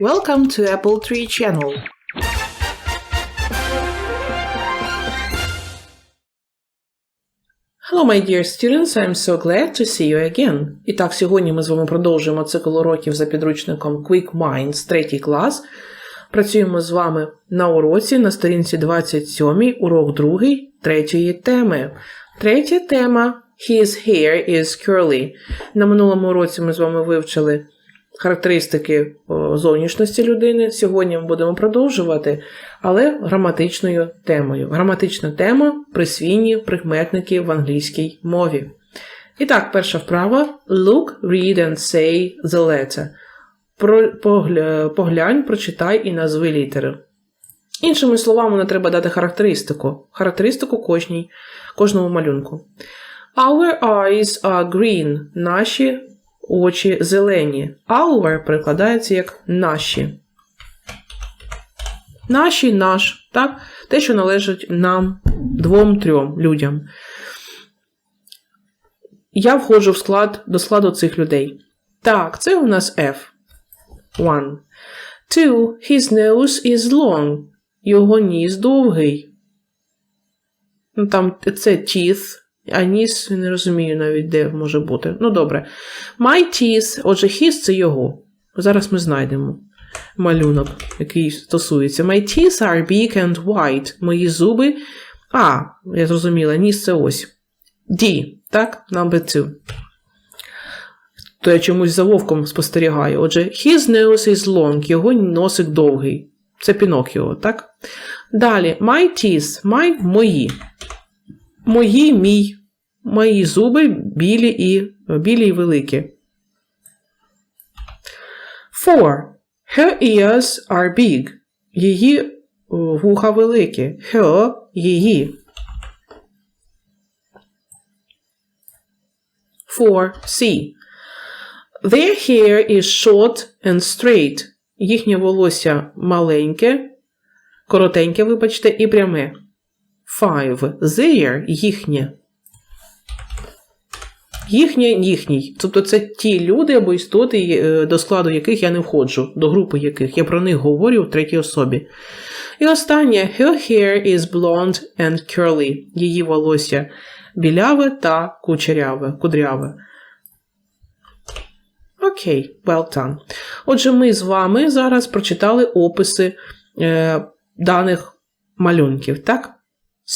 Welcome to Apple Tree Channel. Hello, my dear students, I'm so glad to see you again. І так, сьогодні ми з вами продовжуємо цикл уроків за підручником Quick Minds, третій клас. Працюємо з вами на уроці на сторінці 27, урок 2, третьої теми. Третя тема His hair is curly. На минулому уроці ми з вами вивчили характеристики зовнішності людини. Сьогодні ми будемо продовжувати, але граматичною темою. Граматична тема присвійні прикметники в англійській мові. І так, перша вправа: Look, read and say the letter. Про, погля, поглянь, прочитай і назви літери. Іншими словами, не треба дати характеристику. Характеристику кожній, кожному малюнку. Our eyes are green. Наші очі зелені. Our перекладається як наші. Наші наш, так? Те, що належить нам двом-трьом людям. Я входжу в склад до складу цих людей. Так, це у нас F. One. Two. His nose is long. Його ніс довгий. Ну, Там це teeth, а ніс не розумію навіть, де може бути. Ну, добре. My teeth, отже, his це його. Зараз ми знайдемо малюнок, який стосується. My teeth are big and white. Мої зуби. А, я зрозуміла, ніс це ось. D, так? Number two. То я чомусь за вовком спостерігаю. Отже, his nose is long, його носик довгий. Це Пінокіо, так? Далі, my teeth, my мої. Мої мій. Мої зуби білі і білі і великі. Four. Her ears are big. Її вуха великі. Her її. Four. C. Their hair is short and straight. Їхнє волосся маленьке, коротеньке, вибачте, і пряме. Five. Their їхнє. Їхнє їхній. Тобто це ті люди або істоти, е, до складу яких я не входжу, до групи яких. Я про них говорю в третій особі. І останнє her hair is blonde and curly. Її волосся біляве та кучеряве, кудряве. Окей, well done. Отже, ми з вами зараз прочитали описи е, даних малюнків, так?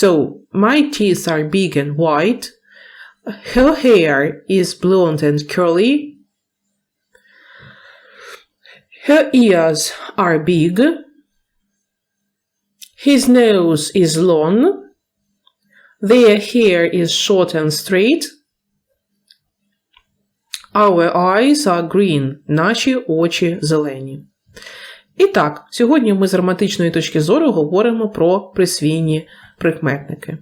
So, my teeth are big and white. Her hair is blonde and curly. Her ears are big. His nose is long. Their hair is short and straight. Our eyes are green. Наші очі зелені. І так, сьогодні ми з граматичної точки зору говоримо про присвійні прикметники.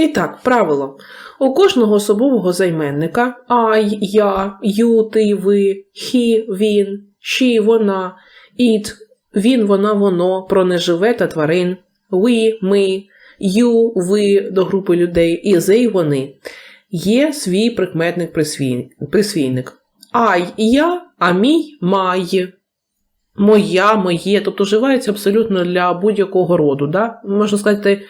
І так, правило. У кожного особового займенника I, я, you, ти, ви, he, він, she, вона, it, він, вона, воно, про неживе та тварин, we, ми, you, ви до групи людей і they, вони. Є свій прикметник присвійник. I – я, а мій май. Моя, моє, тобто вживається абсолютно для будь-якого роду. Да? Можна сказати,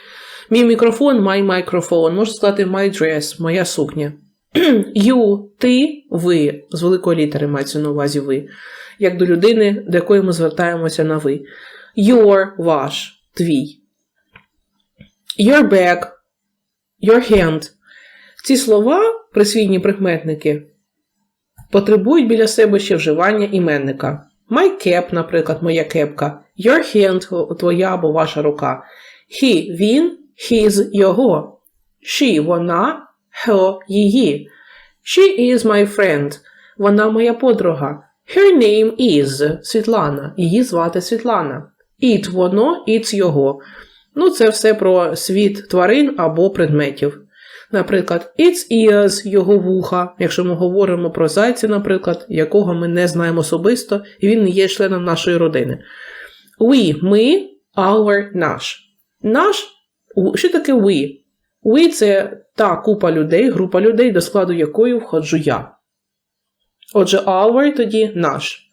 мій мікрофон, my microphone, можна сказати, my dress, моя сукня. You, ти, ви, з великої літери мається на увазі ви, як до людини, до якої ми звертаємося на ви. Your, ваш, твій. Your bag, your hand. Ці слова, присвійні прикметники, потребують біля себе ще вживання іменника. My cap, наприклад, моя кепка. Your hand твоя або ваша рука. He він, his його. She вона, her її. She is my friend. Вона моя подруга. Her name is Світлана. Її звати Світлана. It воно, it's його. Ну, це все про світ тварин або предметів. Наприклад, its ears – його вуха, якщо ми говоримо про зайця, наприклад, якого ми не знаємо особисто, і він не є членом нашої родини. We – ми, our – наш. Наш, що таке we? We – це та купа людей, група людей, до складу якої входжу я. Отже, our тоді наш.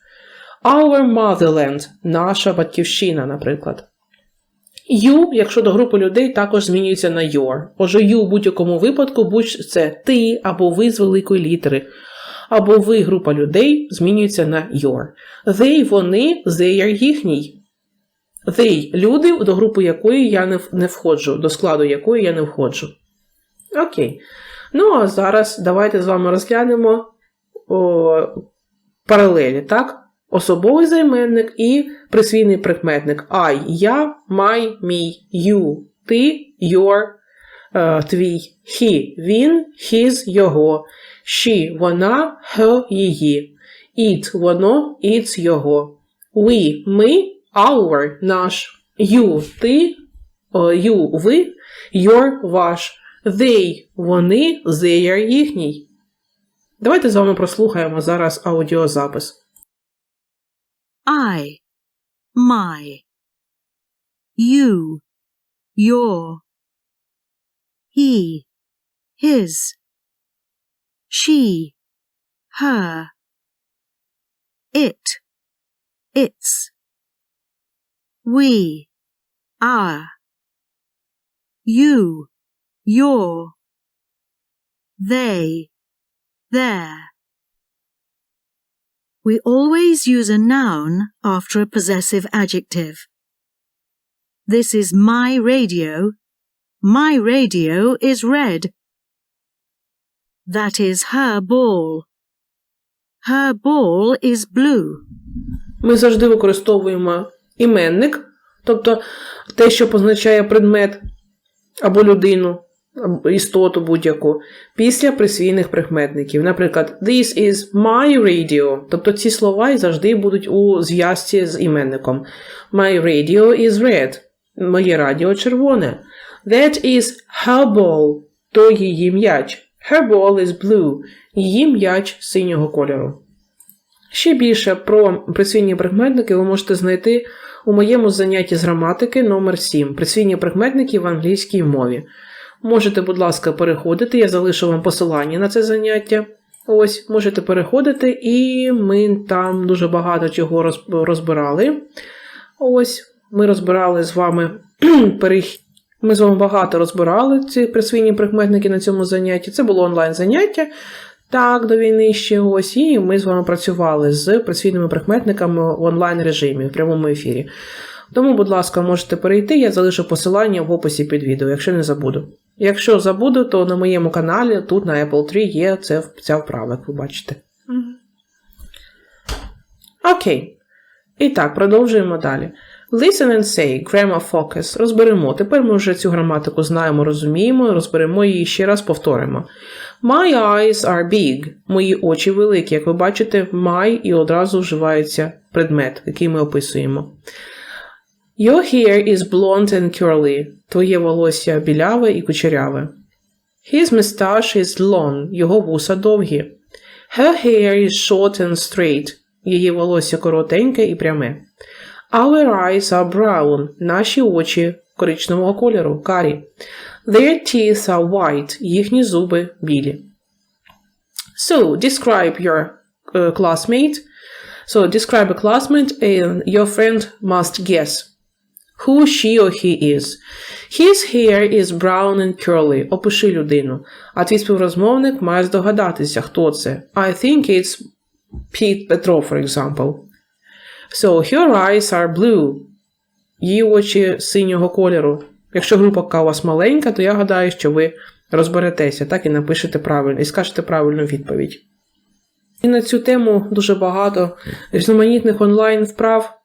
Our motherland наша батьківщина, наприклад. You, якщо до групи людей, також змінюється на your. Отже, you в будь-якому випадку, будь це ти або ви з великої літери, або ви, група людей, змінюється на your. They, вони, they are їхній. They – люди, до групи якої я не, входжу, до складу якої я не входжу. Окей. Ну, а зараз давайте з вами розглянемо о, паралелі, так? Особовий займенник і присвійний прикметник I, я, my, мій, you, ти, your, е, твій, he, він, his, його, she, вона, her, її, it, воно, its, його, we, ми, our, наш, you, ти, о, you, ви, your, ваш, they, вони, their, їхній. Давайте з вами прослухаємо зараз аудіозапис. I, my, you, your, he, his, she, her, it, its, we, our, you, your, they, their. We always use a noun after a possessive adjective. This is my radio. My radio is red. That is her ball. Her ball is blue. Ми завжди використовуємо іменник, тобто те, що позначає предмет або людину, або істоту будь-яку, після присвійних прикметників. Наприклад, This is my radio. Тобто ці слова завжди будуть у зв'язці з іменником. My radio is red. Моє радіо червоне. That is her ball. То її м'яч. Her ball is blue. Її м'яч синього кольору. Ще більше про присвійні прикметники ви можете знайти у моєму занятті з граматики номер 7 Присвійні прикметники в англійській мові. Можете, будь ласка, переходити, я залишу вам посилання на це заняття. Ось, можете переходити, і ми там дуже багато чого розбирали. Ось, ми розбирали з вами перехід. Ми з вами багато розбирали ці присвійні прикметники на цьому занятті. Це було онлайн-заняття. Так, до війни ще ось, і ми з вами працювали з присвійними прикметниками в онлайн режимі в прямому ефірі. Тому, будь ласка, можете перейти, я залишу посилання в описі під відео, якщо не забуду. Якщо забуду, то на моєму каналі тут на Apple 3 є це, ця вправа, як ви бачите. Окей. І так, продовжуємо далі. Listen and say, grammar focus. Розберемо. Тепер ми вже цю граматику знаємо, розуміємо, розберемо її ще раз повторимо. My eyes are big. Мої очі великі. Як ви бачите, my і одразу вживається предмет, який ми описуємо. Your hair is blonde and curly. Твоє волосся біляве і кучеряве. His mustache is long. Його вуса довгі. Her hair is short and straight. Її волосся коротеньке і пряме. Our eyes are brown. Наші очі коричневого кольору, карі. Their teeth are white. Їхні зуби білі. So, describe your uh, classmate. So, describe a classmate and your friend must guess who she or he is. His hair is brown and curly. Опиши людину. А твій співрозмовник має здогадатися, хто це. I think it's Pete Petro, for example. So, her eyes are blue. Її очі синього кольору. Якщо група у вас маленька, то я гадаю, що ви розберетеся, так і напишете правильно, і скажете правильну відповідь. І на цю тему дуже багато різноманітних онлайн вправ,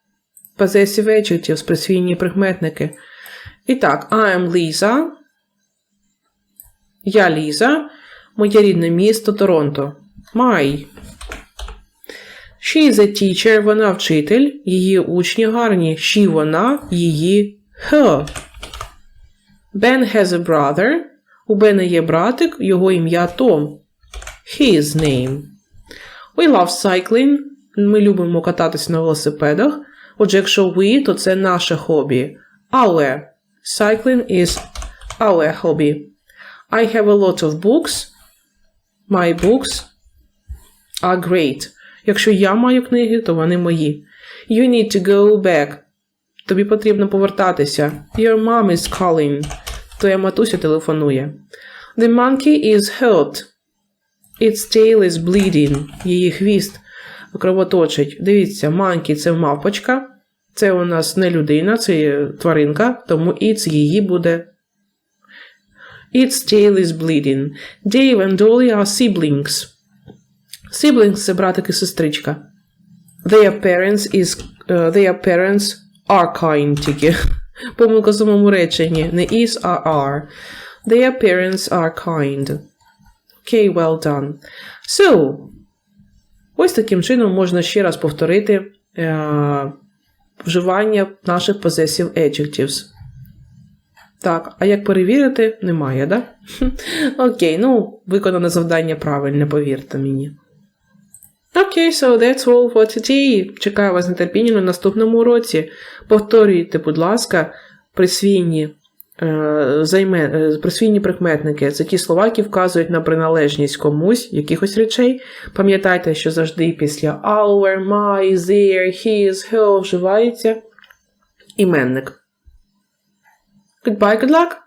possessive adjectives, присвійні прикметники. І так, I am Lisa. Я Ліза. Моє рідне місто Торонто. My. She is a teacher, вона вчитель, її учні гарні. She, вона, її her. Ben has a brother. У Бена є братик, його ім'я Том. His name. We love cycling. Ми любимо кататися на велосипедах. Отже, якщо we, то це наше хобі. Our. Cycling is our hobby. I have a lot of books. My books. are great. Якщо я маю книги, то вони мої. You need to go back. Тобі потрібно повертатися. Your mom is calling. Твоя матуся телефонує. The monkey is hurt. Its tail is bleeding. Її хвіст кровоточить. Дивіться, monkey – це мавпочка. Це у нас не людина, це тваринка, тому its її буде. Its tail is bleeding. Dave and Dolly are siblings. Siblings – це братик і сестричка. Their parents is uh, their parents are kind тільки. Помилка в самому реченні. Не is, а are. Their parents are kind. Okay, well done. So, ось таким чином можна ще раз повторити е, вживання наших possessive adjectives. Так, а як перевірити, немає, да? Окей, ну, виконане завдання правильне, повірте мені. Окей, so that's all for today. Чекаю вас з нетерпінням на наступному уроці. Повторюйте, будь ласка, присвійні, е, займе, е, присвійні прикметники. Це ті слова, які вказують на приналежність комусь, якихось речей. Пам'ятайте, що завжди після our, my, their, his, her вживається іменник. Goodbye, good luck!